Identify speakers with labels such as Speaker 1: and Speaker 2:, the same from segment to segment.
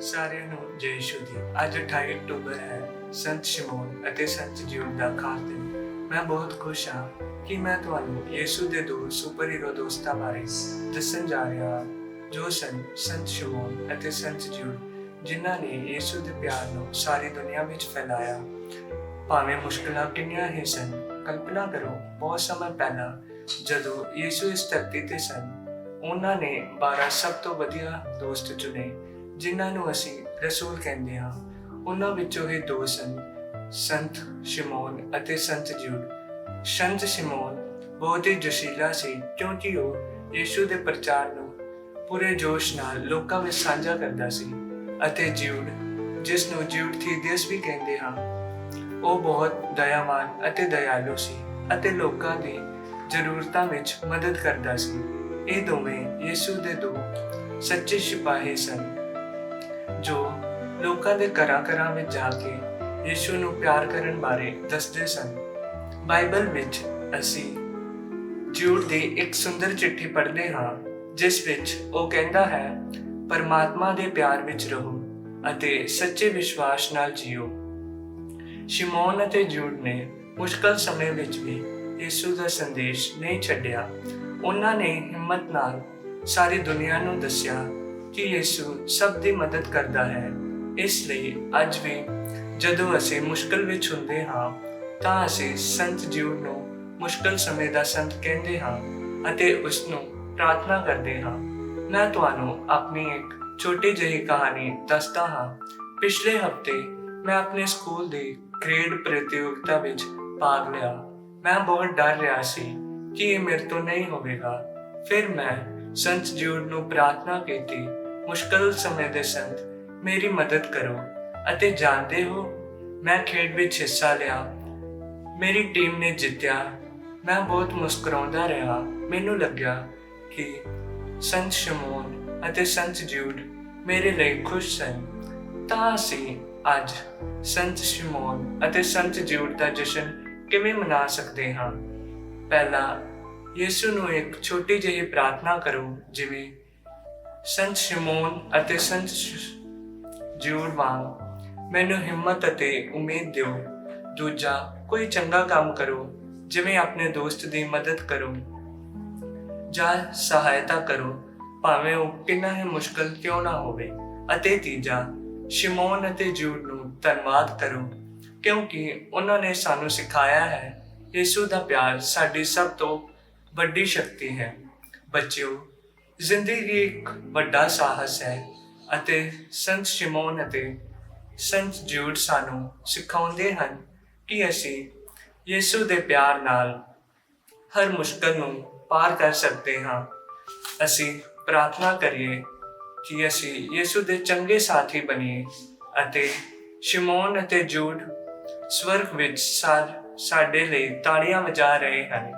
Speaker 1: ਸਾਰਿਆਂ ਨੂੰ ਜੈ ਯਿਸ਼ੂ ਦੀ ਅੱਜ 28 ਅਕਤੂਬਰ ਹੈ, ਸੰਤ ਸ਼ਿਮੋਨ ਅਤੇ ਸੰਤ ਜੀਵਨ ਦਾ ਖਾਸ ਦਿਨ। ਮੈਂ ਬਹੁਤ ਖੁਸ਼ ਹਾਂ ਕਿ ਮੈਂ ਤੁਹਾਨੂੰ ਯਿਸੂ ਦੇ ਦੋ ਸੁਪਰ ਹੀਰੋ ਦੋਸਤਾਂ ਬਾਰੇ ਦੱਸਣ ਜਾ ਰਿਹਾ ਹਾਂ, ਜੋ ਸਨ ਸੰਤ ਸ਼ਿਮੋਨ ਅਤੇ ਸੰਤ ਜੀਵਨ ਜਿਨ੍ਹਾਂ ਨੇ ਯਿਸੂ ਦੇ ਪਿਆਰ ਨੂੰ ਸਾਰੀ ਦੁਨੀਆ ਵਿੱਚ ਫੈਲਾਇਆ। ਭਾਵੇਂ ਮੁਸ਼ਕਲਾਂ ਕਿੰਨੀਆਂ ਹੀ ਸਨ, ਕਲਪਨਾ ਕਰੋ, ਬਹੁਤ ਸਮਾਂ ਪਹਿਲਾਂ ਜਦੋਂ ਯਿਸੂ ਇਸ ਧਰਤੀ ਤੇ ਸਨ ਉਹਨਾਂ ਨੇ 12 ਸਭ ਤੋਂ ਵਧੀਆ ਦੋਸਤ ਚੁਣੇ, ਜਿਨ੍ਹਾਂ ਨੂੰ ਅਸੀਂ ਰਸੂਲ ਕਹਿੰਦੇ ਹਾਂ। ਉਹਨਾਂ ਵਿੱਚੋਂ ਹੀ ਦੋ ਸਨ, ਸੰਤ ਸ਼ਿਮੋਨ ਅਤੇ ਸੰਤ ਜੂਡ ਸੰਤ ਸ਼ਿਮੋਨ ਬਹੁਤ ਹੀ ਜੋਸ਼ੀਲਾ ਸੀ, ਕਿਉਂਕਿ ਉਹ ਯਿਸੂ ਦੇ ਪ੍ਰਚਾਰ ਨੂੰ ਪੂਰੇ ਜੋਸ਼ ਨਾਲ ਲੋਕਾਂ ਵਿੱਚ ਸਾਂਝਾ ਕਰਦਾ ਸੀ ਅਤੇ ਜੂਡ ਜਿਸ ਨੂੰ ਜੂਡ ਥੀਦੀਅਸ ਵੀ ਕਹਿੰਦੇ ਹਾਂ, ਉਹ ਬਹੁਤ ਦਇਆਵਾਨ ਅਤੇ ਦਇਆਲੂ ਸੀ ਅਤੇ ਲੋਕਾਂ ਦੀ ਜ਼ਰੂਰਤਾਂ ਵਿੱਚ ਮਦਦ ਕਰਦਾ ਸੀ। ਇਹ ਦੋਵੇਂ ਯਿਸੂ ਦੇ ਦੋ ਸੱਚੇ ਸਿਪਾਹੀ ਸਨ, ਜੋ ਲੋਕਾਂ ਦੇ ਘਰਾਂ ਘਰਾਂ ਵਿੱਚ ਜਾ ਕੇ ਯਿਸੂ ਨੂੰ ਪਿਆਰ ਕਰਨ ਬਾਰੇ ਦੱਸਦੇ ਸਨ। ਬਾਈਬਲ ਵਿੱਚ ਅਸੀਂ ਜੂਡ ਦੀ ਇੱਕ ਸੁੰਦਰ ਚਿੱਠੀ ਪੜ੍ਹਦੇ ਹਾਂ, ਜਿਸ ਵਿੱਚ ਉਹ ਕਹਿੰਦਾ ਹੈ, ਪਰਮਾਤਮਾ ਦੇ ਪਿਆਰ ਵਿੱਚ ਰਹੋ ਅਤੇ ਸੱਚੇ ਵਿਸ਼ਵਾਸ ਨਾਲ ਜੀਓ। ਸ਼ਿਮੋਨ ਅਤੇ ਜੂਡ ਨੇ ਮੁਸ਼ਕਲ ਸਮੇਂ ਵਿੱਚ ਵੀ ਯਿਸੂ ਦਾ ਸੰਦੇਸ਼ ਨਹੀਂ ਛੱਡਿਆ। ਉਹਨਾਂ ਨੇ ਹਿੰਮਤ ਨਾਲ ਸਾਰੀ ਦੁਨੀਆ ਨੂੰ ਦੱਸਿਆ ਕਿ ਯਿਸੂ ਸਭ ਦੀ ਮਦਦ ਕਰਦਾ ਹੈ। ਇਸ ਲਈ ਅੱਜ ਵੀ ਜਦੋਂ ਅਸੀਂ ਮੁਸ਼ਕਲ ਵਿੱਚ ਹੁੰਦੇ ਹਾਂ, ਤਾਂ ਅਸੀਂ ਸੰਤ ਜੀਵ ਨੂੰ ਮੁਸ਼ਕਲ ਸਮੇਂ ਦਾ ਸੰਤ ਕਹਿੰਦੇ ਹਾਂ ਅਤੇ ਉਸ ਨੂੰ ਪ੍ਰਾਰਥਨਾ ਕਰਦੇ ਹਾਂ। ਮੈਂ ਤੁਹਾਨੂੰ ਆਪਣੀ ਇੱਕ ਛੋਟੀ ਜਿਹੀ ਕਹਾਣੀ ਦੱਸਦਾ ਹਾਂ। ਪਿਛਲੇ ਹਫ਼ਤੇ ਮੈਂ ਆਪਣੇ ਸਕੂਲ ਦੀ ਖੇਡ ਪ੍ਰਤੀਯੋਗਤਾ ਵਿੱਚ ਭਾਗ ਲਿਆ। ਮੈਂ ਬਹੁਤ ਡਰ ਰਿਹਾ ਸੀ ਕਿ ਇਹ ਮੇਰੇ ਤੋਂ ਨਹੀਂ ਹੋਵੇਗਾ। ਫਿਰ ਮੈਂ ਸੰਤ ਜੂਡ ਨੂੰ ਪ੍ਰਾਰਥਨਾ ਕੀਤੀ, ਮੁਸ਼ਕਲ ਸਮੇਂ ਦੇ ਸੰਤ, ਮੇਰੀ ਮਦਦ ਕਰੋ ਅਤੇ ਜਾਣਦੇ ਹੋ, ਮੈਂ ਖੇਡ ਵਿੱਚ ਹਿੱਸਾ ਲਿਆ। ਮੇਰੀ ਟੀਮ ਨੇ ਜਿੱਤਿਆ। ਮੈਂ ਬਹੁਤ ਮੁਸਕਰਾਉਂਦਾ ਰਿਹਾ। ਮੈਨੂੰ ਲੱਗਿਆ ਕਿ ਸੰਤ ਸ਼ਮੋਨ ਅਤੇ ਸੰਤ ਜੂਡ ਮੇਰੇ ਲਈ ਖੁਸ਼ ਸਨ। ਤਾਂ ਅਸੀਂ ਅੱਜ ਸੰਤ ਸ਼ਮੋਨ ਅਤੇ ਸੰਤ ਜੂਡ ਦਾ ਜਸ਼ਨ ਕਿਵੇਂ ਮਨਾ ਸਕਦੇ ਹਾਂ? ਪਹਿਲਾਂ ਯਿਸੂ ਨੂੰ ਇੱਕ ਛੋਟੀ ਜਿਹੀ ਪ੍ਰਾਰਥਨਾ ਕਰੋ, ਜਿਵੇਂ ਸੰਤ ਸ਼ਮੋਨ ਅਤੇ ਸੰਤ ਜੂਡ ਵਾਂਗ, ਮੈਨੂੰ ਹਿੰਮਤ ਅਤੇ ਉਮੀਦ ਦਿਓ। ਦੂਜਾ, ਕੋਈ ਚੰਗਾ ਕੰਮ ਕਰੋ, ਜਿਵੇਂ ਆਪਣੇ ਦੋਸਤ ਦੀ ਮਦਦ ਕਰੋ ਜਾਂ ਸਹਾਇਤਾ ਕਰੋ, ਭਾਵੇਂ ਉਹ ਕਿੰਨਾ ਹੀ ਮੁਸ਼ਕਲ ਕਿਉਂ ਨਾ ਹੋਵੇ। ਅਤੇ ਤੀਜਾ, ਸ਼ਿਮੋਨ ਅਤੇ ਜੂਡ ਨੂੰ ਧੰਨਵਾਦ ਕਰੋ, ਕਿਉਂਕਿ ਉਹਨਾਂ ਨੇ ਸਾਨੂੰ ਸਿਖਾਇਆ ਹੈ ਯਿਸੂ ਦਾ ਪਿਆਰ ਸਾਡੀ ਸਭ ਤੋਂ ਵੱਡੀ ਸ਼ਕਤੀ ਹੈ। ਬੱਚਿਓ, ਜ਼ਿੰਦਗੀ ਇੱਕ ਵੱਡਾ ਸਾਹਸ ਹੈ ਅਤੇ ਸੰਤ ਸ਼ਿਮੋਨ ਅਤੇ ਸੰਤ ਜੂਡ ਸਾਨੂੰ ਸਿਖਾਉਂਦੇ ਹਨ ਕਿ ਅਸੀਂ ਯਿਸੂ ਦੇ ਪਿਆਰ ਨਾਲ ਹਰ ਮੁਸ਼ਕਲ ਨੂੰ ਪਾਰ ਕਰ ਸਕਦੇ ਹਾਂ। ਅਸੀਂ ਪ੍ਰਾਰਥਨਾ ਕਰੀਏ ਕਿ ਅਸੀਂ ਯਿਸੂ ਦੇ ਚੰਗੇ ਸਾਥੀ ਬਣੀਏ ਅਤੇ ਸ਼ਿਮੋਨ ਅਤੇ ਜੂਡ ਸਵਰਗ ਵਿੱਚ ਸਾਡੇ ਲਈ ਤਾੜੀਆਂ ਵਜਾ ਰਹੇ ਹਨ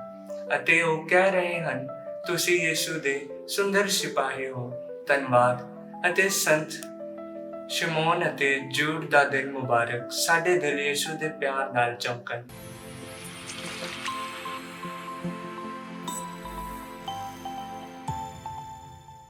Speaker 1: ਅਤੇ ਉਹ ਕਹਿ ਰਹੇ ਹਨ, ਤੁਸੀਂ ਯਿਸੂ ਦੇ ਸੁੰਦਰ ਸਿਪਾਹੀ ਹੋ। ਧੰਨਵਾਦ। ਅਤੇ ਸੰਤ ਸ਼ਿਮੋਨ ਅਤੇ ਜੂਡ ਦਾ ਦਿਨ ਮੁਬਾਰਕ। ਸਾਡੇ ਦਿਲ ਯਿਸੂ ਦੇ ਪਿਆਰ ਨਾਲ ਚਮਕਣ